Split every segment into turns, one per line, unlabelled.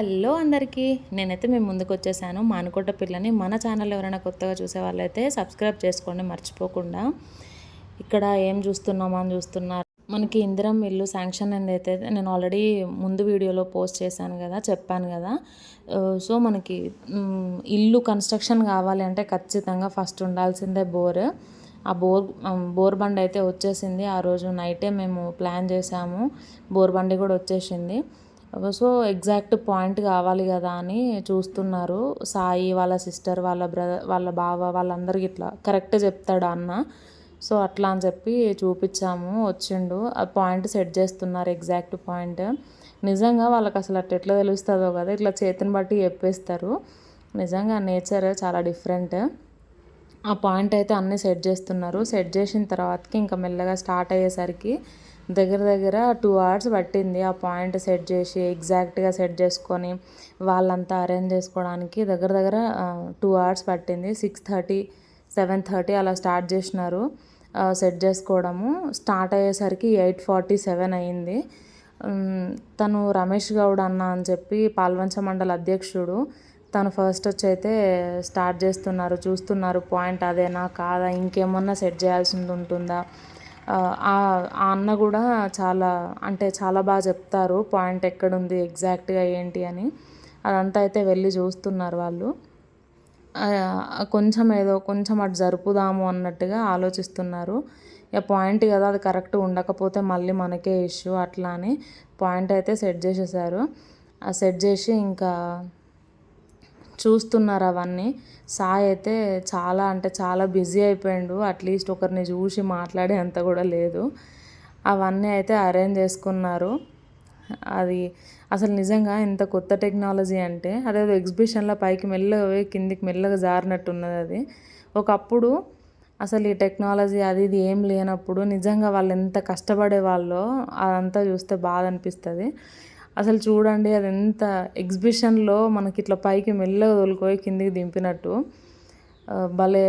Hello అందరికీ. నేనైతే మేము ముందుకు వచ్చేసాను. మానుకోట పిల్లని మన ఛానల్ ఎవరైనా కొత్తగా చూసే వాళ్ళైతే సబ్స్క్రైబ్ చేసుకోండి మర్చిపోకుండా. ఇక్కడ ఏం చూస్తున్నామా అని చూస్తున్నారు. మనకి ఇందిరం ఇల్లు శాంక్షన్ అనేది అయితే నేను ఆల్రెడీ ముందు వీడియోలో పోస్ట్ చేశాను కదా చెప్పాను కదా. సో మనకి ఇల్లు కన్స్ట్రక్షన్ కావాలి అంటే ఖచ్చితంగా ఫస్ట్ ఉండాల్సిందే బోర్. ఆ బోర్ బోర్ బండి అయితే వచ్చేసింది. ఆ రోజు నైటే మేము ప్లాన్ చేసాము బోర్ బండి కూడా వచ్చేసింది. సో ఎగ్జాక్ట్ పాయింట్ కావాలి కదా అని చూస్తున్నారు. సాయి వాళ్ళ సిస్టర్ వాళ్ళ బ్రదర్ వాళ్ళ బావ వాళ్ళందరికీ ఇట్లా కరెక్ట్ చెప్తాడు అన్న? సో అట్లా అని చెప్పి చూపించాము వచ్చిండు. ఆ పాయింట్ సెట్ చేస్తున్నారు ఎగ్జాక్ట్ పాయింట్. నిజంగా వాళ్ళకి అసలు అట్లా ఎట్లా తెలుస్తుందో కదా ఇట్లా చేతిని బట్టి చెప్పేస్తారు. నిజంగా నేచర్ చాలా డిఫరెంట్. ఆ పాయింట్ అయితే అన్నీ సెట్ చేస్తున్నారు. సెట్ చేసిన తర్వాతకి ఇంకా మెల్లగా స్టార్ట్ అయ్యేసరికి దగ్గర దగ్గర టూ అవర్స్ పట్టింది ఆ పాయింట్ సెట్ చేసి ఎగ్జాక్ట్గా సెట్ చేసుకొని వాళ్ళంతా అరేంజ్ చేసుకోవడానికి. దగ్గర దగ్గర టూ అవర్స్ పట్టింది. సిక్స్ థర్టీ సెవెన్ థర్టీ అలా స్టార్ట్ చేసినారు సెట్ చేసుకోవడము. స్టార్ట్ అయ్యేసరికి ఎయిట్ ఫార్టీ సెవెన్ అయ్యింది తను రమేష్ గౌడ్ అన్న అని చెప్పి పాల్వంచ మండల అధ్యక్షుడు తను ఫస్ట్ వచ్చి అయితే స్టార్ట్ చేస్తున్నారు చూస్తున్నారు పాయింట్ అదేనా కాదా ఇంకేమన్నా సెట్ చేయాల్సింది ఉంటుందా ఆ అన్న కూడా చాలా అంటే చాలా బాగా చెప్తారు పాయింట్ ఎక్కడుంది ఎగ్జాక్ట్గా ఏంటి అని. అదంతా అయితే వెళ్ళి చూస్తున్నారు వాళ్ళు. కొంచెం ఏదో కొంచెం అటు జరుపుదాము అన్నట్టుగా ఆలోచిస్తున్నారు. ఇక పాయింట్ కదా అది కరెక్ట్ ఉండకపోతే మళ్ళీ మనకే ఇష్యూ అట్లా అని పాయింట్ అయితే సెట్ చేసేసారు. ఆ సెట్ చేసి ఇంకా చూస్తున్నారు అవన్నీ. సాయి అయితే చాలా అంటే చాలా బిజీ అయిపోయాడు. అట్లీస్ట్ ఒకరిని చూసి మాట్లాడే అంత కూడా లేదు. అవన్నీ అయితే అరేంజ్ చేసుకున్నారు. అది అసలు నిజంగా ఇంత కొత్త టెక్నాలజీ అంటే అదేదో ఎగ్జిబిషన్లో పైకి మెల్లగా పోయి కిందికి మెల్లగా జారినట్టున్నది అది. ఒకప్పుడు అసలు ఈ టెక్నాలజీ అది ఇది ఏం లేనప్పుడు నిజంగా వాళ్ళు ఎంత కష్టపడే వాళ్ళో అదంతా చూస్తే బాధ అనిపిస్తుంది. అసలు చూడండి అది ఎంత ఎగ్జిబిషన్లో మనకి ఇట్లా పైకి మెల్లగా తోలుకోయి కిందికి దింపినట్టు. భలే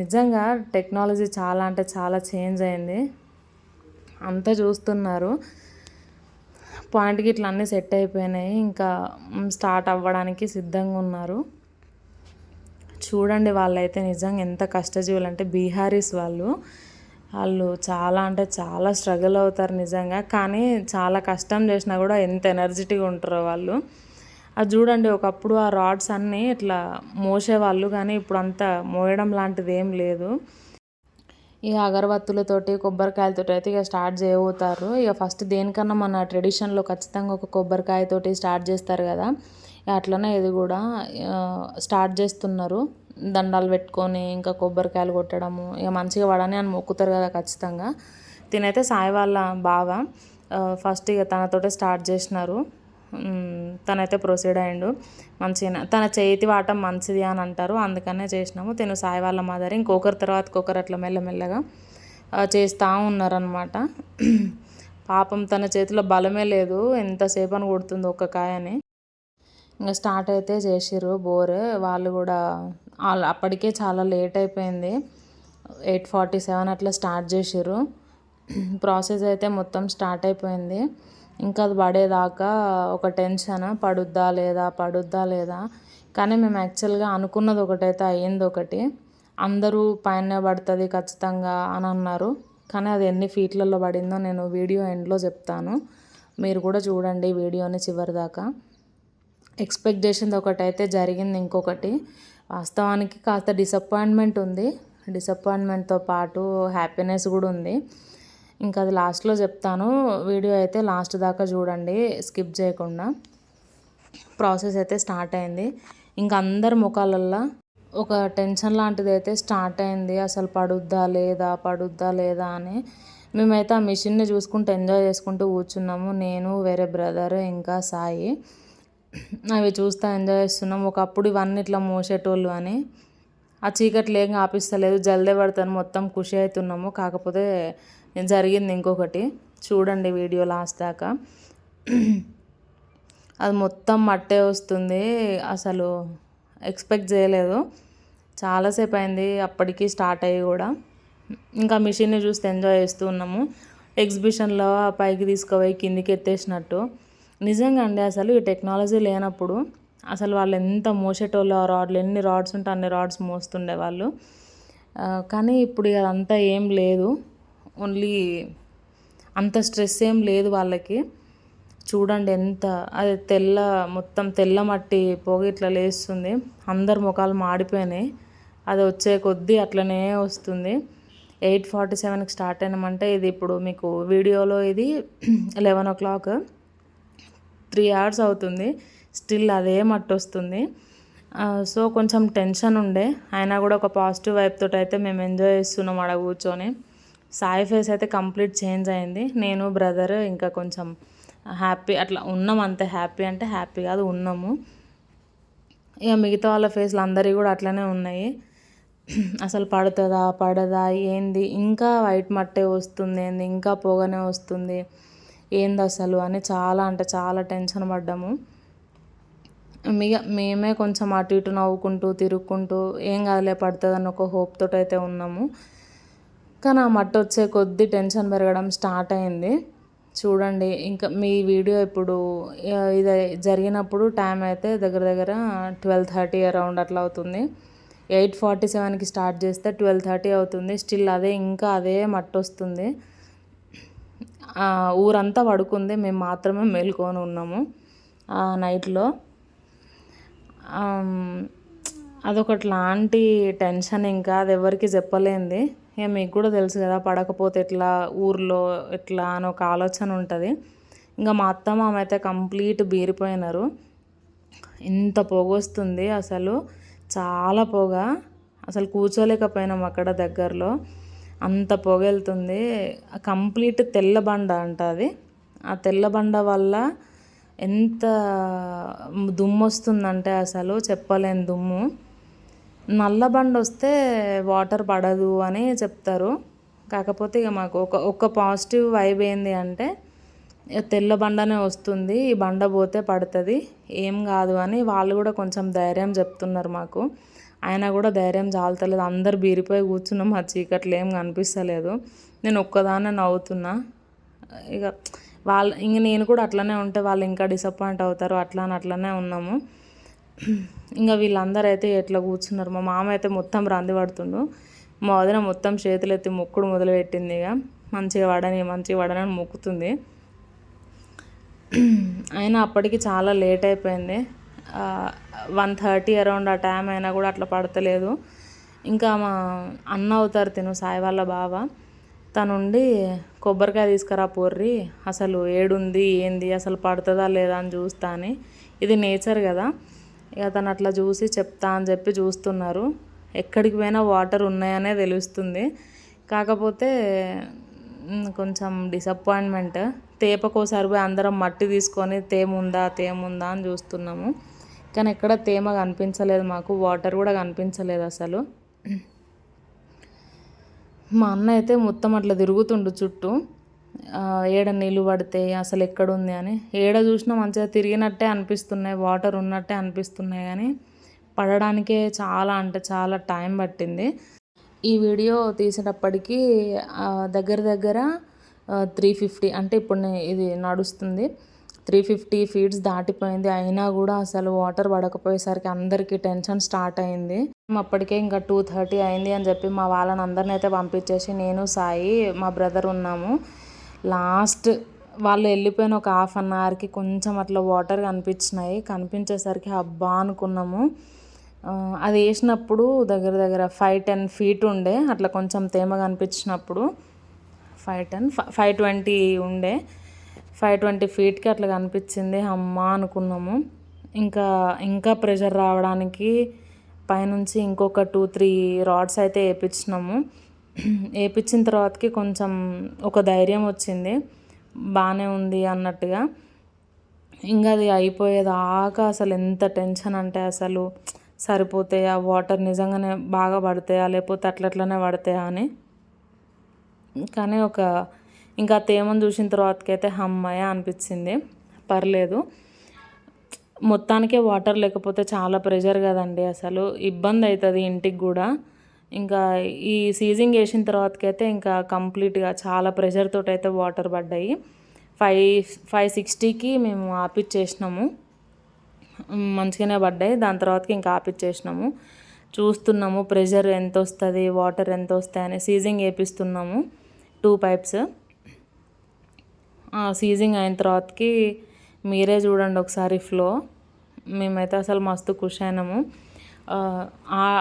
నిజంగా టెక్నాలజీ చాలా అంటే చాలా చేంజ్ అయింది. అంతా చూస్తున్నారు. పాయింట్కి ఇట్లా అన్నీ సెట్ అయిపోయినాయి. ఇంకా స్టార్ట్ అవ్వడానికి సిద్ధంగా ఉన్నారు. చూడండి వాళ్ళైతే నిజంగా ఎంత కష్టజీవులు అంటే బీహారీస్ వాళ్ళు. వాళ్ళు చాలా అంటే చాలా స్ట్రగుల్ అవుతారు నిజంగా. కానీ చాలా కష్టం చేసినా కూడా ఎంత ఎనర్జెటిక్గా ఉంటారో వాళ్ళు. అది చూడండి ఒకప్పుడు ఆ రాడ్స్ అన్నీ ఇట్లా మోసేవాళ్ళు కానీ ఇప్పుడు అంతా మోయడం లాంటిది ఏం లేదు. ఇక అగరబత్తులతోటి కొబ్బరికాయలతోటి అయితే ఇక స్టార్ట్ చేయబోతారు. ఇక ఫస్ట్ దేనికన్నా మన ట్రెడిషన్లో ఖచ్చితంగా ఒక కొబ్బరికాయతోటి స్టార్ట్ చేస్తారు కదా. ఇక అట్లనే ఇది కూడా స్టార్ట్ చేస్తున్నారు. దండాలు పెట్టుకొని ఇంకా కొబ్బరికాయలు కొట్టడము ఇక మంచిగా పడని అని మొక్కుతారు కదా ఖచ్చితంగా. తినైతే సాయి వాళ్ళ బావ ఫస్ట్ ఇక తనతోటే స్టార్ట్ చేసినారు. తనైతే ప్రొసీడ్ అయ్యిండు. మంచిగా తన చేతి వాటం మంచిది అని అంటారు అందుకనే చేసినాము. తిను సాయి వాళ్ళ మదర్ ఇంకొకరి తర్వాత ఒకరు అట్లా మెల్లమెల్లగా చేస్తూ ఉన్నారనమాట పాపం తన చేతిలో బలమే లేదు ఎంతసేపు అని కొడుతుంది ఒక్క కాయని. ఇంకా స్టార్ట్ అయితే చేసిర్రు బోర్. వాళ్ళు కూడా వాళ్ళు అప్పటికే చాలా లేట్ అయిపోయింది. ఎయిట్ ఫార్టీ సెవెన్ అట్లా స్టార్ట్ చేసిర్రు. ప్రాసెస్ అయితే మొత్తం స్టార్ట్ అయిపోయింది. ఇంకా అది పడేదాకా ఒక టెన్షన్ పడుద్దా లేదా పడుద్దా లేదా. కానీ మేము యాక్చువల్గా అనుకున్నది ఒకటైతే అయ్యింది ఒకటి. అందరూ పైన పడుతుంది ఖచ్చితంగా అని అన్నారు. కానీ అది ఎన్ని ఫీట్లలో పడిందో నేను వీడియో ఎండ్లో చెప్తాను. మీరు కూడా చూడండి వీడియోని చివరి దాకా ఎక్స్పెక్ట్ చేసింది అయితే జరిగింది ఇంకొకటి. వాస్తవానికి కాస్త డిసప్పాయింట్మెంట్ ఉంది. డిసప్పాయింట్మెంట్తో పాటు హ్యాపీనెస్ కూడా ఉంది. ఇంకా అది లాస్ట్లో చెప్తాను. వీడియో అయితే లాస్ట్ దాకా చూడండి స్కిప్ చేయకుండా. ప్రాసెస్ అయితే స్టార్ట్ అయింది. ఇంకా అందరి ముఖాలల్లో ఒక టెన్షన్ లాంటిది అయితే స్టార్ట్ అయింది. అసలు పడుద్దా లేదా పడుద్దా లేదా అని. మేమైతే ఆ మిషన్ని చూసుకుంటూ ఎంజాయ్ చేసుకుంటూ కూర్చున్నాము. నేను వేరే బ్రదర్ ఇంకా సాయి. అవి చూస్తూ ఎంజాయ్ చేస్తున్నాం. ఒకప్పుడు ఇవన్నీ ఇట్లా మోసేటోళ్ళు అని. ఆ చీకట్లు ఏం ఆపిస్తలేదు జల్దే పడతాను మొత్తం ఖుషి అవుతున్నాము కాకపోతే జరిగింది ఇంకొకటి. చూడండి వీడియో లాస్ట్ దాకా. అది మొత్తం మట్టే వస్తుంది. అసలు ఎక్స్పెక్ట్ చేయలేదు. చాలాసేపు అయింది. అప్పటికి స్టార్ట్ అయ్యి కూడా. ఇంకా మిషన్ని చూస్తే ఎంజాయ్ చేస్తూ ఉన్నాము. ఎగ్జిబిషన్లో పైకి తీసుకుపోయి కిందికి ఎత్తేసినట్టు. నిజంగా అండి అసలు ఈ టెక్నాలజీ లేనప్పుడు అసలు వాళ్ళు ఎంత మోసేటోళ్ళు ఆ రాడ్లు ఎన్ని రాడ్స్ ఉంటే అన్ని రాడ్స్ మోస్తుండే వాళ్ళు. కానీ ఇప్పుడు అదంతా ఏం లేదు. ఓన్లీ అంత స్ట్రెస్ ఏం లేదు వాళ్ళకి. చూడండి ఎంత అది తెల్ల మొత్తం తెల్ల మట్టి పొగ ఇట్లా లేస్తుంది. అందరు ముఖాలు మాడిపోయినాయి. అది వచ్చే కొద్దీ అట్లనే వస్తుంది. ఎయిట్ ఫార్టీ సెవెన్కి స్టార్ట్ అయినామంటే ఇది ఇప్పుడు మీకు వీడియోలో ఇది eleven o'clock. Three hours అవుతుంది. స్టిల్ అదే మట్టి వస్తుంది సో కొంచెం టెన్షన్ ఉండే. అయినా కూడా ఒక పాజిటివ్ వైప్ తోటి అయితే మేము ఎంజాయ్ చేస్తున్నాం ఆడ కూర్చొని. సాయి ఫేస్ అయితే కంప్లీట్ చేంజ్ అయింది. నేను బ్రదర్ ఇంకా కొంచెం హ్యాపీ అట్లా ఉన్నాం అంతే. హ్యాపీ అంటే హ్యాపీ కాదు ఉన్నాము. ఇక మిగతా వాళ్ళ ఫేస్లు అందరివి కూడా అట్లనే ఉన్నాయి. అసలు పడుతుందా పడదా ఏంది? ఇంకా వైట్ మట్టే వస్తుంది ఏంది? ఇంకా పొగనే వస్తుంది. ఏంది అసలు అని చాలా అంటే చాలా టెన్షన్ పడ్డాము. మిగ మేమే కొంచెం అటు ఇటు నవ్వుకుంటూ తిరుక్కుంటూ ఏం కాదులే పడుతుంది అని ఒక హోప్ అయితే ఉన్నాము. కానీ ఆ మట్టి వచ్చే కొద్దీ టెన్షన్ పెరగడం స్టార్ట్ అయింది. చూడండి ఇంకా మీ వీడియో ఇప్పుడు ఇది జరిగినప్పుడు టైం అయితే దగ్గర దగ్గర ట్వెల్వ్ థర్టీ అరౌండ్ అట్లా అవుతుంది. ఎయిట్ ఫార్టీ సెవెన్కి స్టార్ట్ చేస్తే ట్వెల్వ్ థర్టీ అవుతుంది. స్టిల్ అదే ఇంకా అదే మట్టి వస్తుంది. ఊరంతా పడుకుంది. మేము మాత్రమే మేల్కొని ఉన్నాము ఆ నైట్లో. అదొకటి లాంటి టెన్షన్ ఇంకా అది ఎవరికి చెప్పలేంది. ఇక మీకు కూడా తెలుసు కదా పడకపోతే ఎట్లా ఊర్లో ఎట్లా అని ఒక ఆలోచన ఉంటుంది. ఇంకా మా అత్త మామ అయితే కంప్లీట్ బీరిపోయినారు. ఇంత పొగ వస్తుంది అసలు. చాలా పొగ. అసలు కూర్చోలేకపోయినాం అక్కడ దగ్గరలో. అంత పొగెళ్తుంది. కంప్లీట్ తెల్లబండ అంట అది. ఆ తెల్లబండ వల్ల ఎంత దుమ్ము వస్తుందంటే అసలు చెప్పలేని దుమ్ము. నల్లబండ వస్తే వాటర్ పడదు అని చెప్తారు. కాకపోతే ఇక మాకు ఒక ఒక పాజిటివ్ వైబ్ ఏంది అంటే తెల్ల బండనే వస్తుంది ఈ బండ పోతే పడుతుంది ఏం కాదు అని వాళ్ళు కూడా కొంచెం ధైర్యం చెప్తున్నారు మాకు. అయినా కూడా ధైర్యం చాలతలేదు. అందరు బీరిపోయి కూర్చున్నాం. ఆ చీకట్లో ఏం కనిపిస్తలేదు. నేను ఒక్కదాన్నే నవ్వుతున్నా. ఇక వాళ్ళు ఇంక నేను కూడా అట్లనే ఉంటే వాళ్ళు ఇంకా డిసప్పాయింట్ అవుతారు. అట్లా అని అట్లనే ఉన్నాము. ఇంకా వీళ్ళందరూ అయితే ఎట్లా కూర్చున్నారు? మా మామ అయితే మొత్తం రంది పడుతుండు. మా వదిన మొత్తం చేతులు ఎత్తి మొక్కుడు మొదలుపెట్టింది ఇక. మంచిగా వడని మంచిగా వడని అని మొక్కుతుంది. అయినా అప్పటికి చాలా లేట్ అయిపోయింది. వన్ థర్టీ అరౌండ్ ఆ టైం అయినా కూడా అట్లా పడతలేదు. ఇంకా మా అన్న అవుతారు తిను సాయి వాళ్ళ బావ. తనుండి కొబ్బరికాయ తీసుకురా పొర్రి అసలు ఏడుంది ఏంది అసలు పడుతుందా లేదా అని చూస్తా అని. ఇది నేచర్ కదా. ఇక తను అట్లా చూసి చెప్తా అని చెప్పి చూస్తున్నారు. ఎక్కడికి పోయినా వాటర్ ఉన్నాయనే తెలుస్తుంది. కాకపోతే కొంచెం డిసప్పాయింట్మెంట్ తేపకోసారి పోయి అందరం మట్టి తీసుకొని తేముందా తేముందా అని చూస్తున్నాము. కానీ ఎక్కడ తేమ కనిపించలేదు మాకు వాటర్ కూడా కనిపించలేదు అసలు. మా అన్న అయితే మొత్తం అట్లా తిరుగుతుండు చుట్టూ. ఏడ నీళ్ళు పడితే అసలు ఎక్కడుంది అని. ఏడ చూసినా మంచిగా తిరిగినట్టే అనిపిస్తున్నాయి వాటర్ ఉన్నట్టే అనిపిస్తున్నాయి కానీ పడడానికే చాలా అంటే చాలా టైం పట్టింది. ఈ వీడియో తీసేటప్పటికి దగ్గర దగ్గర త్రీ ఫిఫ్టీ అంటే ఇప్పుడు ఇది నడుస్తుంది. త్రీ ఫిఫ్టీ ఫీట్స్ దాటిపోయింది. అయినా కూడా అసలు వాటర్ పడకపోయేసరికి అందరికీ టెన్షన్ స్టార్ట్ అయింది. అప్పటికే ఇంకా టూ థర్టీ అయింది అని చెప్పి మా వాళ్ళని అందరిని అయితే పంపించేసి నేను సాయి మా బ్రదర్ ఉన్నాము. లాస్ట్ వాళ్ళు వెళ్ళిపోయిన ఒక హాఫ్ అన్ అవర్కి కొంచెం అట్లా వాటర్ కనిపించినాయి. కనిపించేసరికి అబ్బా అనుకున్నాము. అది వేసినప్పుడు దగ్గర దగ్గర ఫైవ్ టెన్ ఫీట్ ఉండే. అట్లా కొంచెం తేమ కనిపించినప్పుడు ఫైవ్ టెన్ ఫైవ్ ట్వంటీ ఉండే. ఫైవ్ ట్వంటీ ఫీట్కి అట్లా కనిపించింది. అమ్మా అనుకున్నాము. ఇంకా ఇంకా ప్రెషర్ రావడానికి పైనుంచి ఇంకొక టూ త్రీ రాడ్స్ అయితే వేయించినాము వేయించిన తర్వాతకి కొంచెం ఒక ధైర్యం వచ్చింది. బాగానే ఉంది అన్నట్టుగా. ఇంకా అది అయిపోయేదాకా అసలు ఎంత టెన్షన్ అంటే అసలు సరిపోతాయా వాటర్ నిజంగానే బాగా పడతాయా లేకపోతే అట్లట్లనే పడతాయా అని. కానీ ఒక ఇంకా తేమను చూసిన తర్వాతకైతే హమ్మయ్య అనిపించింది. పర్లేదు. మొత్తానికే వాటర్ లేకపోతే చాలా ప్రెషర్ కదండి అసలు. ఇబ్బంది అవుతుంది ఇంటికి కూడా. ఇంకా ఈ సీజింగ్ వేసిన తర్వాతకైతే ఇంకా కంప్లీట్గా చాలా ప్రెషర్ తోటి అయితే వాటర్ పడ్డాయి. ఫైవ్ ఫైవ్ సిక్స్టీకి మేము ఆపిచ్చేసినాము. మంచిగానే పడ్డాయి. దాని తర్వాతకి ఇంకా ఆపిచ్చేసినాము. చూస్తున్నాము ప్రెషర్ ఎంత వస్తుంది వాటర్ ఎంత వస్తాయి అని సీజింగ్ వేపిస్తున్నాము టూ పైప్స్. సీజింగ్ అయిన తర్వాతకి మీరే చూడండి ఒకసారి ఫ్లో. మేమైతే అసలు మస్తు ఖుషి అయినాము.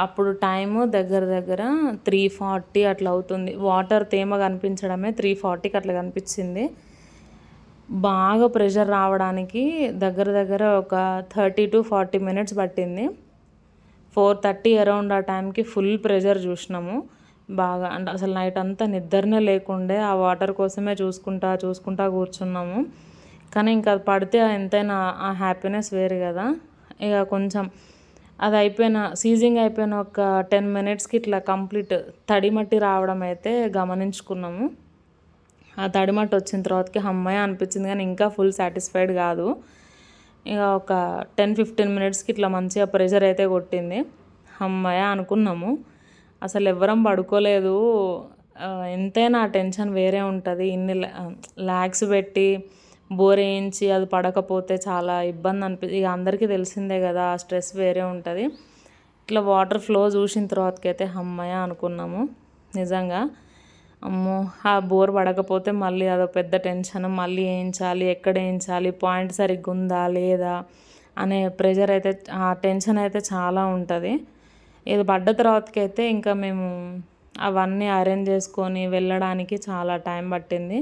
అప్పుడు టైము దగ్గర దగ్గర త్రీ ఫార్టీ అట్లా అవుతుంది. వాటర్ తేమ కనిపించడమే త్రీ ఫార్టీకి అట్లా కనిపించింది. బాగా ప్రెషర్ రావడానికి దగ్గర దగ్గర ఒక థర్టీ టు ఫార్టీ మినిట్స్ పట్టింది. ఫోర్ థర్టీ అరౌండ్ ఆ టైంకి ఫుల్ ప్రెషర్ చూసినాము. బాగా అంటే అసలు నైట్ అంతా నిద్రనే లేకుండే ఆ వాటర్ కోసమే చూసుకుంటా చూసుకుంటా కూర్చున్నాము. కానీ ఇంకా పడితే ఎంతైనా ఆ హ్యాపీనెస్ వేరు కదా. ఇక కొంచెం అది అయిపోయిన సీజింగ్ అయిపోయిన ఒక టెన్ మినిట్స్కి ఇట్లా కంప్లీట్ తడిమట్టి రావడం అయితే గమనించుకున్నాము. ఆ తడిమట్టి వచ్చిన తర్వాతకి అమ్మాయి అనిపించింది కానీ ఇంకా ఫుల్ సాటిస్ఫైడ్ కాదు. ఇక ఒక టెన్ ఫిఫ్టీన్ మినిట్స్కి ఇట్లా మంచిగా ప్రెషర్ అయితే కొట్టింది. అమ్మాయి అనుకున్నాము. అసలు ఎవ్వరం పడుకోలేదు. ఎంతైనా ఆ టెన్షన్ వేరే ఉంటుంది. ఇన్ని ల్యాక్స్ పెట్టి బోర్ వేయించి అది పడకపోతే చాలా ఇబ్బంది అనిపి ఇక అందరికీ తెలిసిందే కదా ఆ స్ట్రెస్ వేరే ఉంటుంది. ఇట్లా వాటర్ ఫ్లో చూసిన తర్వాతకైతే అమ్మయ్య అనుకున్నాము నిజంగా. అమ్మో ఆ బోర్ పడకపోతే మళ్ళీ అదో పెద్ద టెన్షన్ మళ్ళీ వేయించాలి ఎక్కడ వేయించాలి పాయింట్ సరిగ్గా ఉందా లేదా అనే ప్రెషర్ అయితే ఆ టెన్షన్ అయితే చాలా ఉంటుంది. ఇది పడ్డ తర్వాతకైతే ఇంకా మేము అవన్నీ అరేంజ్ చేసుకొని వెళ్ళడానికి చాలా టైం పట్టింది.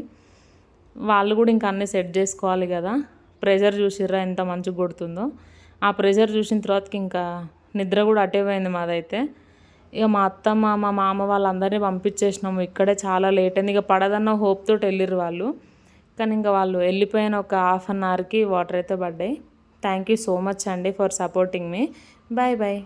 వాళ్ళు కూడా ఇంకా అన్నీ సెట్ చేసుకోవాలి కదా. ప్రెషర్ చూసిర్రా ఎంత మంచిగా కొడుతుందో. ఆ ప్రెషర్ చూసిన తర్వాతకి ఇంకా నిద్ర కూడా అటే పోయింది మాదైతే. ఇక మా అత్తమ్మ మా మామ వాళ్ళందరినీ పంపించేసినాము ఇక్కడే చాలా లేట్ అయింది. ఇక పడదన్న హోప్ తోటి వెళ్ళిర్రు వాళ్ళు. కానీ ఇంకా వాళ్ళు వెళ్ళిపోయిన ఒక హాఫ్ అన్ అవర్కి వాటర్ అయితే పడ్డాయి. థ్యాంక్ యూ సో మచ్ అండి ఫర్ సపోర్టింగ్ మీ బాయ్ బాయ్